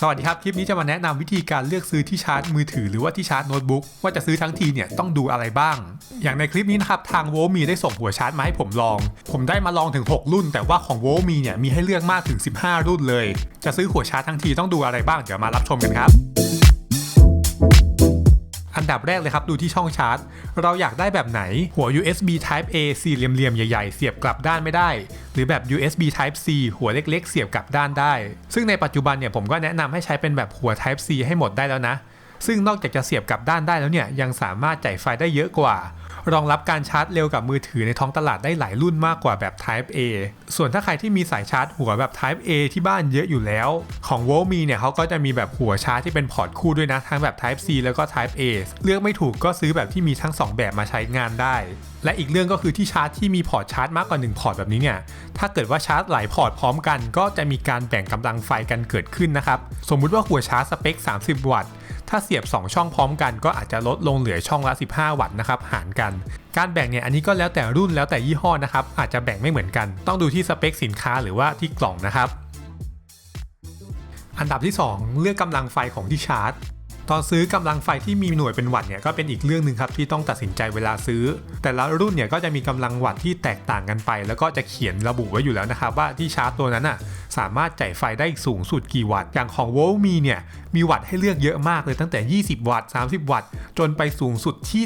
สวัสดีครับ คลิปนี้จะมาแนะนำวิธีการเลือกซื้อที่ชาร์จมือถือหรือว่าที่ชาร์จโน้ตบุ๊กว่าจะซื้อทั้งทีเนี่ยต้องดูอะไรบ้าง อย่างในคลิปนี้นะครับ ทางโวมีได้ส่งหัวชาร์จมาให้ผมลอง ผมได้มาลองถึง 6 รุ่น แต่ว่าของโวมีเนี่ยมีให้เลือกมากถึง 15 รุ่นเลย จะซื้อหัวชาร์จทั้งทีต้องดูอะไรบ้างเดี๋ยวมารับชมกันครับ อันดับแรกเลยครับ ดูที่ช่องชาร์จ เราอยากได้แบบไหนหัว USB Type A สี่เหลี่ยมๆ ใหญ่ๆ เสียบกลับด้านไม่ได้ หรือแบบ USB Type C หัวเล็กๆ เสียบกลับด้านได้ ซึ่งในปัจจุบันเนี่ยผมก็แนะนำให้ใช้เป็นแบบหัว Type C ให้หมดได้แล้วนะ ซึ่งนอกจากจะเสียบกลับด้านได้แล้วเนี่ยยังสามารถจ่ายไฟได้เยอะกว่า รองรับการชาร์จเร็วกับมือถือในท้องตลาดได้หลายรุ่นมากกว่าแบบ Type A ส่วนถ้าใครที่มีสายชาร์จหัวแบบ Type A ที่บ้านเยอะอยู่แล้ว ของ v o l m e เนี่ยเขาก็จะมีแบบหัวชาร์จที่เป็นพอร์ตคู่ด้วยนะ ทั้งแบบ Type C แล้วก็ Type A เลือกไม่ถูกก็ซื้อแบบที่มีทั้ง 2 แบบมาใช้งานได้ และอีกเรื่องก็คือที่ชาร์จที่มีพอร์ตชาร์จมากกว่า 1 พอร์ตแบบนี้เนี่ยถ้าเกิดว่าชาร์จหลายพอร์ตพร้อมกัน ก็จะมีการแบ่งกำลังไฟกันเกิดขึ้นนะครับสมมุติว่าหัวชาร์จสเปค 30 วัตต์ ถ้าเสียบ 2 ช่องพร้อมกันก็อาจจะลดลงเหลือช่องละ 15 วัตต์นะครับหารกัน การแบ่งเนี่ยอันนี้ก็แล้วแต่รุ่นแล้วแต่ยี่ห้อนะครับอาจจะแบ่งไม่เหมือนกัน ต้องดูที่สเปคสินค้าหรือว่าที่กล่องนะครับ อันดับที่ 2 เลือกกำลังไฟของที่ชาร์จ ตอนซื้อกำลังไฟที่มีหน่วยเป็นวัตต์เนี่ยก็เป็นอีกเรื่องหนึ่งครับที่ต้องตัดสินใจเวลาซื้อ แต่ละรุ่นเนี่ยก็จะมีกำลังวัตต์ที่แตกต่างกันไป แล้วก็จะเขียนระบุไว้อยู่แล้วนะครับว่าที่ชาร์จตัวนั้นอะสามารถจ่ายไฟได้สูงสุดกี่วัตต์อย่างของ v o l m e เนี่ยมีวัตต์ให้เลือกเยอะมากเลยตั้งแต่ 20 วัตต์ 30 วัตต์ จนไปสูงสุดที่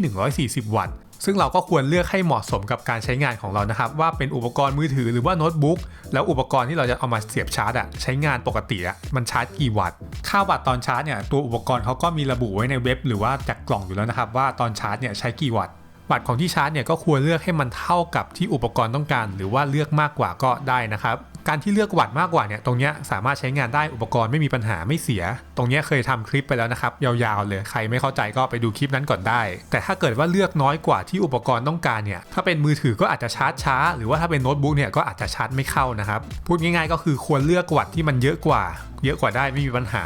140 วัตต์ซึ่งเราก็ควรเลือกให้เหมาะสมกับการใช้งานของเรานะครับ ว่าเป็นอุปกรณ์มือถือหรือว่าโน้ตบุ๊กแล้วอุปกรณ์ที่เราจะเอามาเสียบชาร์จอะใช้งานปกติอะมันชาร์จกี่วัตต์ ค่าวัตต์ตอนชาร์จเนี่ยตัวอุปกรณ์เขาก็มีระบุไว้ในเว็บ หรือว่าจากกล่องอยู่แล้วนะครับ ว่าตอนชาร์จเนี่ยใช้กี่วัตต์วัตต์ของที่ชาร์จเนี่ยก็ควรเลือกให้มันเท่ากับที่อุปกรณ์ต้องการ หรือว่าเลือกมากกว่าก็ได้นะครับ การที่เลือกวัตมากกว่าเนี่ยตรงเนี้ยสามารถใช้งานได้อุปกรณ์ไม่มีปัญหาไม่เสีย ตรงเนี้ยเคยทำคลิปไปแล้วนะครับ ยาวๆเลยใครไม่เข้าใจก็ไปดูคลิปนั้นก่อนได้ แต่ถ้าเกิดว่าเลือกน้อยกว่าที่อุปกรณ์ต้องการเนี่ยถ้าเป็นมือถือก็อาจจะชาร์จช้า หรือว่าถ้าเป็นโน้ตบุ๊กเนี่ยก็อาจจะชาร์จไม่เข้านะครับพูดง่ายๆ ก็คือควรเลือกวัตที่มันเยอะกว่า เยอะกว่าได้ไม่มีปัญหา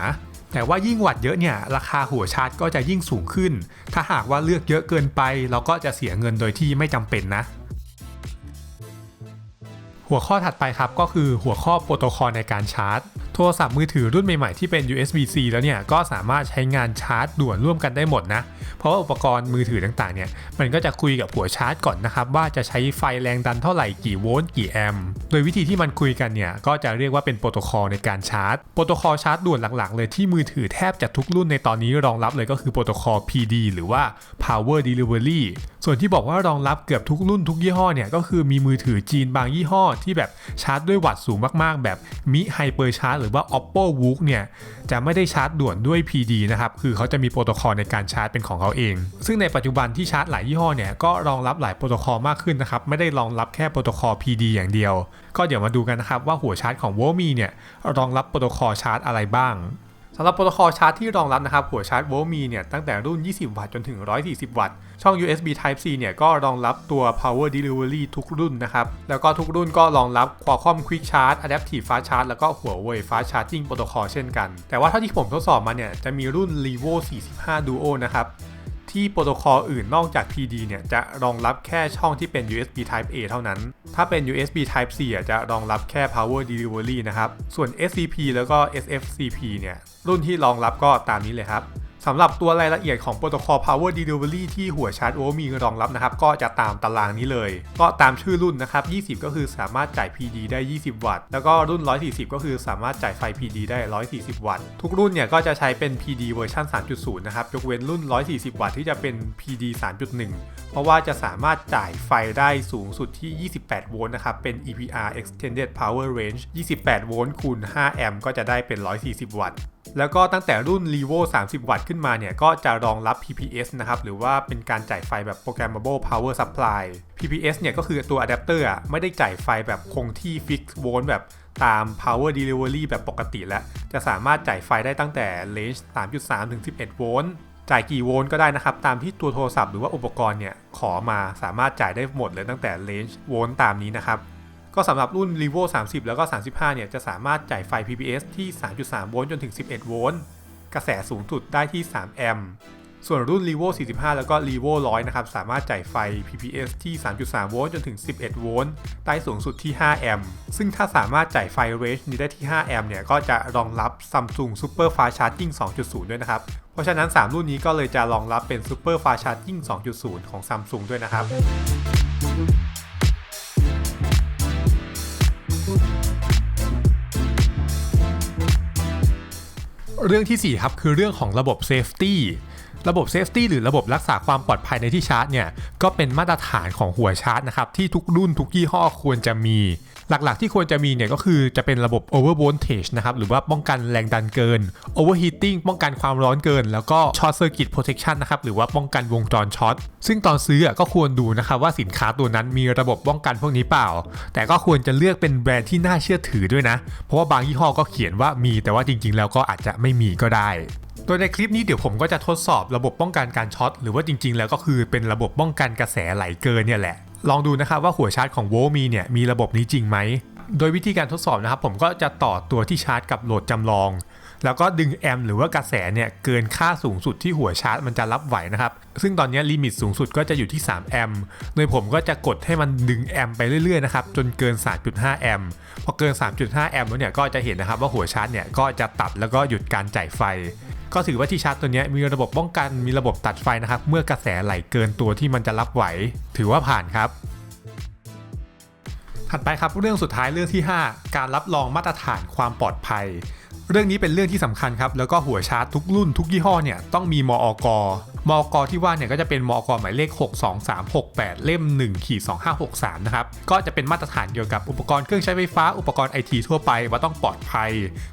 แต่ว่ายิ่งวัตเยอะเนี่ยราคาหัวชาร์จก็จะยิ่งสูงขึ้น ถ้าหากว่าเลือกเยอะเกินไป เราก็จะเสียเงินโดยที่ไม่จำเป็นนะ หัวข้อถัดไปครับก็คือหัวข้อโปรโตคอลในการชาร์จโทรศัพท์มือถือรุ่นใหม่ๆที่เป็น USB-C แล้วเนี่ยก็สามารถใช้งานชาร์จด่วนร่วมกันได้หมดนะ เพราะว่าอุปกรณ์มือถือต่างๆเนี่ยมันก็จะคุยกับหัวชาร์จก่อนนะครับ ว่าจะใช้ไฟแรงดันเท่าไหร่กี่โวลต์กี่แอมป์โดยวิธีที่มันคุยกันเนี่ยก็จะเรียกว่าเป็นโปรโตคอลในการชาร์จโปรโตคอลชาร์จด่วนหลักๆ เลยที่มือถือแทบจะทุกรุ่นในตอนนี้รองรับเลยก็คือโปรโตคอล PD หรือว่า Power Delivery ส่วนที่บอกว่ารองรับเกือบทุกรุ่นทุกยี่ห้อเนี่ยก็คือมีมือถือจีนบางยี่ห้อ ที่แบบชาร์จด้วยวัตต์สูงมากๆ แบบมิไฮเปอร์ชาร์จหรือว่า Oppo Wook เนี่ยจะไม่ได้ชาร์จด่วนด้วย PD นะครับคือเขาจะมีโปรโตคอลในการชาร์จเป็นของเขาเอง ซึ่งในปัจจุบันที่ชาร์จหลายยี่ห้อเนี่ยก็รองรับหลายโปรโตคอลมากขึ้นนะครับไม่ได้รองรับแค่โปรโตคอล PD อย่างเดียว ก็เดี๋ยวมาดูกันนะครับว่าหัวชาร์จของ v o m i เนี่ยรองรับโปรโตคอลชาร์จอะไรบ้างำหรับโปรโตคอลชาร์จที่รองรับนะครับหัวชาร์จโวลมีเนี่ยตั้งแต่รุ่น 20 วัตต์จนถึง 140 วัตต์ ช่อง USB Type C เนี่ยก็รองรับตัว Power Delivery ทุกรุ่นนะครับ แล้วก็ทุกรุ่นก็รองรับ Qualcomm Quick Charge Adaptive Fast Charge แล้วก็หัวเว่ย Fast Charging Protocol เช่นกัน แต่ว่าเท่าที่ผมทดสอบมาเนี่ยจะมีรุ่น Levo 45 Duo นะครับ ที่โปรโตคอลอื่นนอกจาก TD เนี่ยจะรองรับแค่ช่องที่เป็น USB Type A เท่านั้น ถ้าเป็น USB Type C อะจะรองรับแค่ Power Delivery นะครับ ส่วน SCP แล้วก็ SFCP เนี่ยรุ่นที่รองรับก็ตามนี้เลยครับ สำหรับตัวรายละเอียดของโปรโตคอล Power Delivery ที่หัวชาร์จโอมีรองรับนะครับ ก็จะตามตารางนี้เลย ก็ตามชื่อรุ่นนะครับ 20 ก็คือสามารถจ่าย PD ได้ 20 วัตต์ แล้วก็รุ่น 140 ก็คือสามารถจ่ายไฟ PD ได้ 140 วัตต์ ทุกรุ่นเนี่ยก็จะใช้เป็น PD เวอร์ชัน3.0 นะครับ ยกเว้นรุ่น 140 วัตต์ที่จะเป็น PD 3.1 เพราะว่าจะสามารถจ่ายไฟได้สูงสุดที่ 28 โวลต์นะครับ เป็น EPR Extended Power Range 28 โวลต์คูณ 5 แอมป์ก็จะได้เป็น 140 วัตต์ แล้วก็ตั้งแต่รุ่น Levo 30 วัตต์ขึ้นมาเนี่ย ก็จะรองรับ PPS นะครับ หรือว่าเป็นการจ่ายไฟแบบ Programmable Power Supply PPS เนี่ยก็คือตัวอะแดปเตอร์ไม่ได้จ่ายไฟแบบคงที่ Fix โวลต์แบบตาม Power Delivery แบบปกติแล้ว จะสามารถจ่ายไฟได้ตั้งแต่ range 3.3 ถึง 11 โวลต์จ่ายกี่โวลต์ก็ได้นะครับ ตามที่ตัวโทรศัพท์หรือว่าอุปกรณ์เนี่ยขอมาสามารถจ่ายได้หมดเลยตั้งแต่ range โวลต์ตามนี้นะครับ ก็สำหรับรุ่น Levo 30 แล้วก็ 35 เนี่ย จะสามารถจ่ายไฟ PPS ที่ 3.3 โวลต์จนถึง 11 โวลต์ กระแสสูงสุดได้ที่ 3 แอมป์ ส่วนรุ่น Levo 45 แล้วก็ Levo 100 นะครับ สามารถจ่ายไฟ PPS ที่ 3.3 โวลต์จนถึง 11 โวลต์ ได้สูงสุดที่ 5 แอมป์ ซึ่งถ้าสามารถจ่ายไฟ range นี้ได้ที่ 5 แอมป์ เนี่ย ก็จะรองรับ Samsung Super Fast Charging 2.0 ด้วยนะครับ เพราะฉะนั้น 3 รุ่นนี้ก็เลยจะรองรับเป็น Super Fast Charging 2.0 ของ Samsung ด้วยนะครับ เรื่องที่4ครับคือเรื่องของระบบเซฟตี้ ระบบ Safety หรือระบบรักษาความปลอดภัยในที่ชาร์จเนี่ยก็เป็นมาตรฐานของหัวชาร์จนะครับที่ทุกรุ่นทุกยี่ห้อควรจะมี หลักๆ ที่ควรจะมีเนี่ยก็คือจะเป็นระบบ over voltage นะครับหรือว่าป้องกันแรงดันเกิน overheating ป้องกันความร้อนเกิน แล้วก็ short circuit protection นะครับหรือว่าป้องกันวงจรช็อตซึ่งตอนซื้อก็ควรดูนะครับว่าสินค้าตัวนั้นมีระบบป้องกันพวกนี้เปล่า แต่ก็ควรจะเลือกเป็นแบรนด์ที่น่าเชื่อถือด้วยนะ เพราะว่าบางยี่ห้อก็เขียนว่ามีแต่ว่าจริง ๆ แล้วก็อาจจะไม่มีก็ได้ ดยในคลิปนี้เดี๋ยวผมก็จะทดสอบระบบป้องกันการช็อตหรือว่าจริง ๆ แล้วก็คือเป็นระบบป้องกันกระแสไหลเกินเนี่ยแหละ ลองดูนะครับว่าหัวชาร์จของโวมีเนี่ยมีระบบนี้จริงไหม โดยวิธีการทดสอบนะครับผมก็จะต่อตัวที่ชาร์จกับโหลดจำลอง แล้วก็ดึงแอมป์หรือว่ากระแสเนี่ยเกินค่าสูงสุดที่หัวชาร์จมันจะรับไหวนะครับ ซึ่งตอนนี้ลิมิตสูงสุดก็จะอยู่ที่3แอมป์โดยผมก็จะกดให้มันดึงแอมป์ไปเรื่อยๆนะครับจนเกิน 3.5แอมป์พอเกิน 3.5แอมป์แล้วเนี่ยก็จะเห็นนะครับว่าหัวชาร์จเนี่ยก็จะตัดแล้วก็หยุดการจ่ายไฟ ก็ถือว่าที่ชาร์จตัวนี้มีระบบป้องกันมีระบบตัดไฟนะครับ เมื่อกระแสไหลเกินตัวที่มันจะรับไหว ถือว่าผ่านครับ ถัดไปครับเรื่องสุดท้ายเรื่องที่ 5 การรับรองมาตรฐานความปลอดภัย เรื่องนี้เป็นเรื่องที่สำคัญครับ แล้วก็หัวชาร์จทุกรุ่นทุกยี่ห้อเนี่ยต้องมีมอกมอกที่ว่าเนี่ยก็จะเป็นมอกหมายเลข 62368 เล่ม1ขีด2563 นะครับ ก็จะเป็นมาตรฐานเกี่ยวกับอุปกรณ์เครื่องใช้ไฟฟ้าอุปกรณ์ไอทีทั่วไปว่าต้องปลอดภัย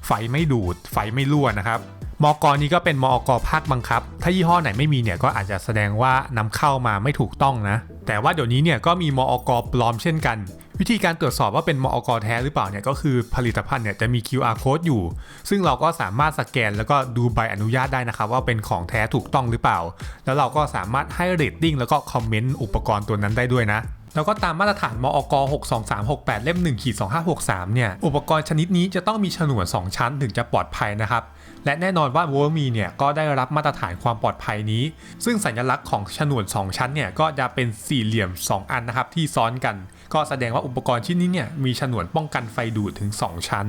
ไฟไม่ดูด ไฟไม่รั่วนะครับ มอกนี้ก็เป็นมอกภาคบังคับ ถ้ายี่ห้อไหนไม่มีเนี่ยก็อาจจะแสดงว่านำเข้ามาไม่ถูกต้องนะ แต่ว่าเดี๋ยวนี้เนี่ยก็มีมอกปลอมเช่นกัน วิธีการตรวจสอบว่าเป็นมอกแท้หรือเปล่าเนี่ยก็คือผลิตภัณฑ์เนี่ยจะมี QR code อยู่ ซึ่งเราก็สามารถสแกนแล้วก็ดูใบอนุญาตได้นะครับว่าเป็นของแท้ถูกต้องหรือเปล่า แล้วเราก็สามารถให้เรตติ้งแล้วก็คอมเมนต์อุปกรณ์ตัวนั้นได้ด้วยนะแล้วก็ตามมาตรฐานมอก 62368 เล่ม1ขีด2563 เนี่ย อุปกรณ์ชนิดนี้จะต้องมีฉนวน 2 ชั้นถึงจะปลอดภัยนะครับ และแน่นอนว่า w o r m e เนี่ยก็ได้รับมาตรฐานความปลอดภัยนี้ ซึ่งสัญลักษณ์ของฉนวน 2 ชั้นเนี่ยก็จะเป็นสี่เหลี่ยม 2 อันนะครับที่ซ้อนกัน ก็แสดงว่าอุปกรณ์ชิ้นนี้เนี่ยมีฉนวนป้องกันไฟดูดถึง 2 ชั้น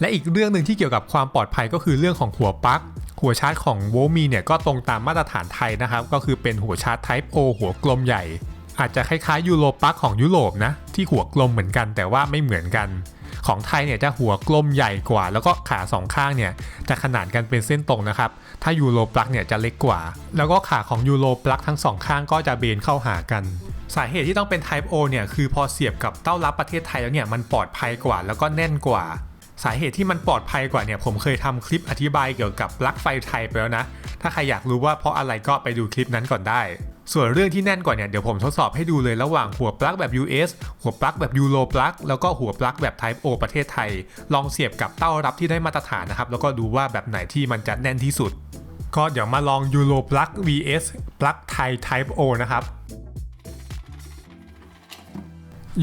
และอีกเรื่องหนึ่งที่เกี่ยวกับความปลอดภัยก็คือเรื่องของหัวปลั๊กหัวชาร์จของ w o m i เนี่ยก็ตรงตามมาตรฐานไทยนะครับก็คือเป็นหัวชาร์จ Type O หัวกลมใหญ่อาจจะคล้ายๆยูโรปลั๊กของยุโรปนะที่หัวกลมเหมือนกันแต่ว่าไม่เหมือนกัน ของไทยเนี่ยจะหัวกลมใหญ่กว่า แล้วก็ขาสองข้างเนี่ยจะขนานกันเป็นเส้นตรงนะครับ ถ้ายูโรปลักเนี่ยจะเล็กกว่า แล้วก็ขาของยูโรปลักทั้งสองข้างก็จะเบนเข้าหากันสาเหตุที่ต้องเป็น Type O เนี่ยคือพอเสียบกับเต้ารับประเทศไทยแล้วเนี่ยมันปลอดภัยกว่าแล้วก็แน่นกว่า สาเหตุที่มันปลอดภัยกว่าเนี่ยผมเคยทำคลิปอธิบายเกี่ยวกับปลั๊กไฟไทยไปแล้วนะ ถ้าใครอยากรู้ว่าเพราะอะไรก็ไปดูคลิปนั้นก่อนได้ ส่วนเรื่องที่แน่นกว่าเนี่ยเดี๋ยวผมทดสอบให้ดูเลยระหว่างหัวปลั๊กแบบ US หัวปลั๊กแบบยูโรปลั๊กแล้วก็หัวปลั๊กแบบ Type O ประเทศไทย ลองเสียบกับเต้ารับที่ได้มาตรฐานนะครับ แล้วก็ดูว่าแบบไหนที่มันจะแน่นที่สุด ก็เดี๋ยวมาลองยูโรปลั๊ก vs ปลั๊กไทย Type O นะครับ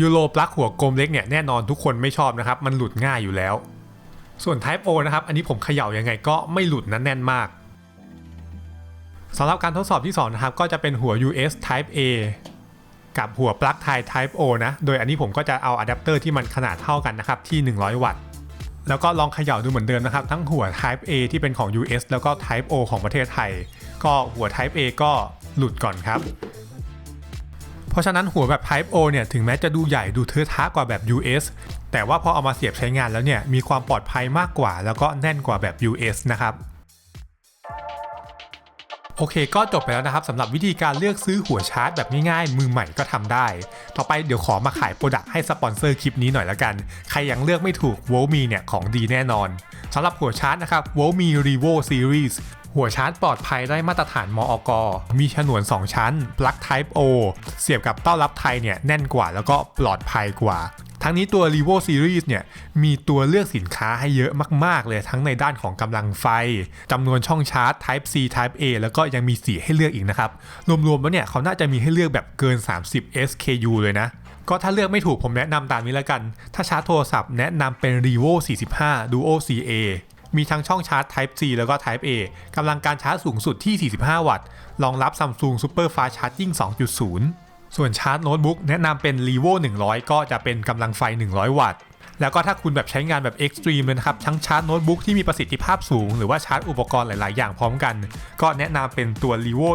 ยูโรปลั๊กหัวกลมเล็กเนี่ยแน่นอนทุกคนไม่ชอบนะครับ มันหลุดง่ายอยู่แล้ว ส่วน Type O นะครับ อันนี้ผมเขย่ายังไงก็ไม่หลุดนะแน่นมาก สำหรับการทดสอบที่2นะครับก็จะเป็นหัว US Type A กับหัวปลั๊กไทย Type O นะ โดยอันนี้ผมก็จะเอาอะแดปเตอร์ที่มันขนาดเท่ากันนะครับที่ 100 วัตต์ แล้วก็ลองเขย่าดูเหมือนเดิมนะครับ ทั้งหัว Type A ที่เป็นของ US แล้วก็ Type O ของประเทศไทย ก็หัว Type A ก็หลุดก่อนครับ เพราะฉะนั้นหัวแบบ Type O เนี่ยถึงแม้จะดูใหญ่ดูเทอะทะกว่าแบบ US แต่ว่าพอเอามาเสียบใช้งานแล้วเนี่ยมีความปลอดภัยมากกว่า แล้วก็แน่นกว่าแบบ US นะครับ โอเคก็จบไปแล้วนะครับสำหรับวิธีการเลือกซื้อหัวชาร์จแบบง่ายๆ มือใหม่ก็ทำได้ ต่อไปเดี๋ยวขอมาขายโปรดักต์ให้สปอนเซอร์คลิปนี้หน่อยละกัน ใครยังเลือกไม่ถูก w o m i เนี่ยของดีแน่นอนสำหรับหัวชาร์จนะครับ w o m i Revo Series หัวชาร์จปลอดภัยได้มาตรฐานมอกมีฉนวน 2 ชั้นปลั๊ก Type O เสียบกับเต้ารับไทยเนี่ยแน่นกว่าแล้วก็ปลอดภัยกว่า ทั้งนี้ตัว Revo Series เนี่ยมีตัวเลือกสินค้าให้เยอะมาก ๆ เลยทั้งในด้านของกำลังไฟจำนวนช่องชาร์จ Type C Type A แล้วก็ยังมีสีให้เลือกอีกนะครับ รวม ๆ แล้วเนี่ยเขาน่าจะมีให้เลือกแบบเกิน 30 SKU เลยนะก็ถ้าเลือกไม่ถูกผมแนะนำตามนี้แล้วกัน ถ้าชาร์จโทรศัพท์แนะนำเป็น Revo 45 Duo CA มีทั้งช่องชาร์จ Type C แล้วก็ Type A กำลังการชาร์จสูงสุดที่ 45 วัตต์ รองรับ Samsung Super Fast Charging 2.0 ส่วนชาร์จโน้ตบุ๊กแนะนำเป็น Levo 100 ก็จะเป็นกำลังไฟ 100 วัตต์ แล้วก็ถ้าคุณแบบใช้งานแบบเอ็กซ์ตรีมเลยนะครับ ทั้งชาร์จโน้ตบุ๊กที่มีประสิทธิภาพสูง หรือว่าชาร์จอุปกรณ์หลาย ๆ อย่างพร้อมกัน ก็แนะนำเป็นตัว Levo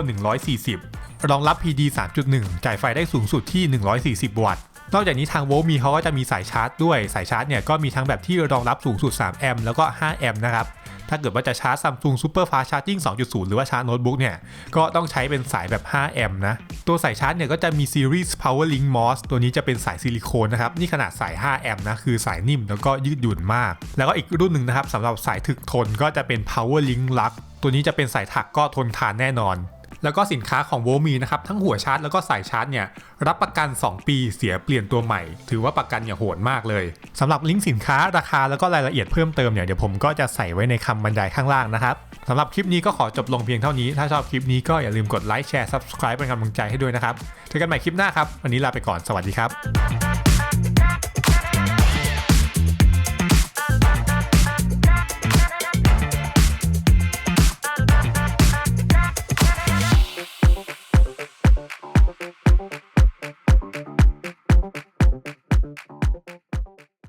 140 รองรับ PD 3.1 จ่ายไฟได้สูงสุดที่ 140 วัตต์นอกจากนี้ทางโวลมีเขาก็จะมีสายชาร์จด้วย สายชาร์จเนี่ยก็มีทั้งแบบที่รองรับสูงสุด 3 แอมป์แล้วก็ 5 แอมป์นะครับ ถ้าเกิดว่าจะชาร์จ Samsung Super Fast Charging 2.0 หรือว่าชาร์จโน้ตบุ๊กเนี่ย ก็ต้องใช้เป็นสายแบบ 5 แอมป์นะ ตัวสายชาร์จเนี่ยก็จะมีซีรีส์ PowerLink MOS ตัวนี้จะเป็นสายซิลิโคนนะครับ นี่ขนาดสาย 5 แอมป์นะ คือสายนิ่มแล้วก็ยืดหยุ่นมาก แล้วก็อีกรุ่นหนึ่งนะครับสำหรับสายถึกทนก็จะเป็น PowerLink Lux ตัวนี้จะเป็นสายถักก็ทนทานแน่นอน แล้วก็สินค้าของโวมีนะครับทั้งหัวชาร์จแล้วก็สายชาร์จเนี่ยรับประกัน 2 ปีเสียเปลี่ยนตัวใหม่ ถือว่าประกันอย่าโหดมากเลยสำหรับลิงก์สินค้าราคาแล้วก็รายละเอียดเพิ่มเติมเนี่ยเดี๋ยวผมก็จะใส่ไว้ในคำบรรยายข้างล่างนะครับสำหรับคลิปนี้ก็ขอจบลงเพียงเท่านี้ ถ้าชอบคลิปนี้ก็อย่าลืมกดไลค์แชร์ subscribe เป็นกำลังใจให้ด้วยนะครับเจอกันใหม่คลิปหน้าครับวันนี้ลาไปก่อนสวัสดีครับ